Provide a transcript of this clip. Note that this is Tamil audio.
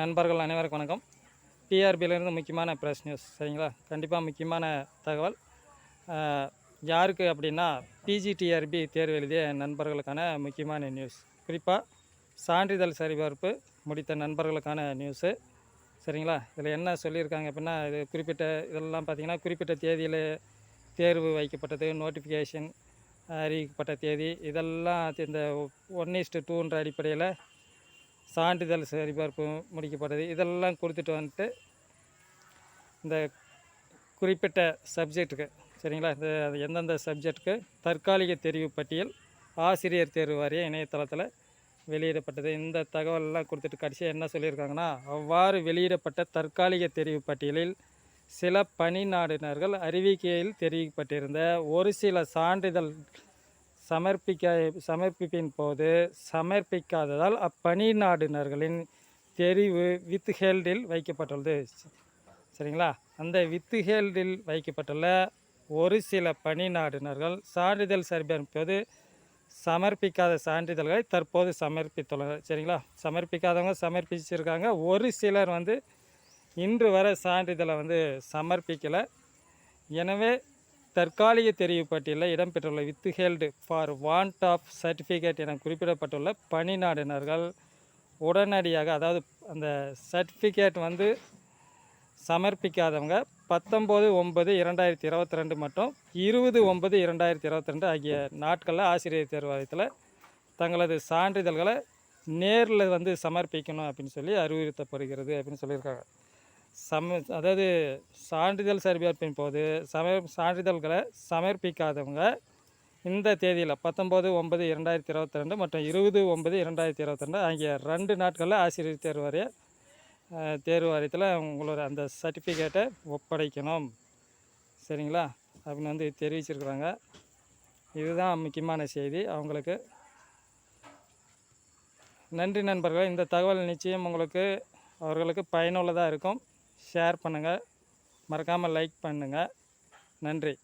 நண்பர்கள் அனைவருக்கும் வணக்கம். டிஆர்பியிலேருந்து முக்கியமான ப்ரெஸ் நியூஸ் சரிங்களா? கண்டிப்பாக முக்கியமான தகவல். யாருக்கு அப்படின்னா பிஜிடிஆர்பி தேர்வு எழுதிய நண்பர்களுக்கான முக்கியமான நியூஸ் குறிப்பாக சான்றிதழ் சரிபார்ப்பு முடித்த நண்பர்களுக்கான நியூஸு சரிங்களா? இதில் என்ன சொல்லியிருக்காங்க அப்படின்னா இது குறிப்பிட்ட இதெல்லாம் பார்த்திங்கன்னா குறிப்பிட்ட தேதியில் தேர்வு வைக்கப்பட்டது நோட்டிஃபிகேஷன் அறிவிக்கப்பட்ட தேதி இதெல்லாம் இந்த ஒன் இஸ்ட்டு டூன்ற அடிப்படையில் சான்றிதழ் சரிபார்ப்பு முடிக்கப்பட்டது. இதெல்லாம் கொடுத்துட்டு வந்துட்டு இந்த குறிப்பிட்ட சப்ஜெக்ட்டுக்கு சரிங்களா? இந்த எந்தெந்த சப்ஜெக்ட்டுக்கு தற்காலிக தெரிவு பட்டியல் ஆசிரியர் தேர்வு வாரிய இணையதளத்தில் வெளியிடப்பட்டது. இந்த தகவலெல்லாம் கொடுத்துட்டு கடைசியாக என்ன சொல்லியிருக்காங்கன்னா அவ்வாறு வெளியிடப்பட்ட தற்காலிக தெரிவு பட்டியலில் சில பணி நாடினர்கள் அறிவிக்கையில் தெரிவிக்கப்பட்டிருந்த ஒரு சில சான்றிதழ் சமர்ப்பிக்க சமர்ப்பிப்பின் போது சமர்ப்பிக்காததால் அப்பணி நாடினர்களின் தெரிவு வித் ஹேல்டில் வைக்கப்பட்டுள்ளது. சரிங்களா? அந்த வித்து ஹேல்டில் வைக்கப்பட்டுள்ள ஒரு சில பணி நாடினர்கள் சான்றிதழ் சரிபார்ப்பது சமர்ப்பிக்காத சான்றிதழ்களை தற்போது சமர்ப்பித்துள்ளனர். சரிங்களா? சமர்ப்பிக்காதவங்க சமர்ப்பிச்சிருக்காங்க. ஒரு சிலர் வந்து இன்று வரை சான்றிதழை வந்து சமர்ப்பிக்கலை. எனவே தற்காலிக தெரிவு பட்டியலில் இடம்பெற்றுள்ள withheld for want of certificate என குறிப்பிடப்பட்டுள்ள பணி நாடினர்கள் உடனடியாக அதாவது அந்த சர்டிஃபிகேட் வந்து சமர்ப்பிக்காதவங்க பத்தொம்போது ஒன்பது இரண்டாயிரத்தி இருபத்தி ரெண்டு மற்றும் இருபது ஒன்பது இரண்டாயிரத்தி இருபத்தி ரெண்டு ஆகிய நாட்களில் ஆசிரியர் தேர்வாயத்தில் தங்களது சான்றிதழ்களை நேரில் வந்து சமர்ப்பிக்கணும் அப்படின்னு சொல்லி அறிவுறுத்தப்படுகிறது அப்படின்னு சொல்லியிருக்காங்க. சம அதாவது சான்றிதழ் சரிபார்ப்பின் போது சம சான்றிதழ்களை சமர்ப்பிக்காதவங்க இந்த தேதியில் பத்தொம்போது ஒன்பது இரண்டாயிரத்தி இருபத்தி ரெண்டு மற்றும் இருபது ஒன்பது இரண்டாயிரத்தி இருபத்தி ரெண்டு ஆகிய ரெண்டு நாட்களில் ஆசிரியர் தேர்வு வாரிய தேர்வு வாரியத்தில் உங்களோட அந்த சர்டிஃபிகேட்டை ஒப்படைக்கணும். சரிங்களா? அப்படின்னு வந்து தெரிவிச்சிருக்கிறாங்க. இதுதான் முக்கியமான செய்தி. அவங்களுக்கு நன்றி நண்பர்களே. இந்த தகவல் நிச்சயம் உங்களுக்கு அவர்களுக்கு பயனுள்ளதாக இருக்கும். ஷேர் பண்ணுங்கள் மறக்காமல் லைக் பண்ணுங்கள் நன்றி.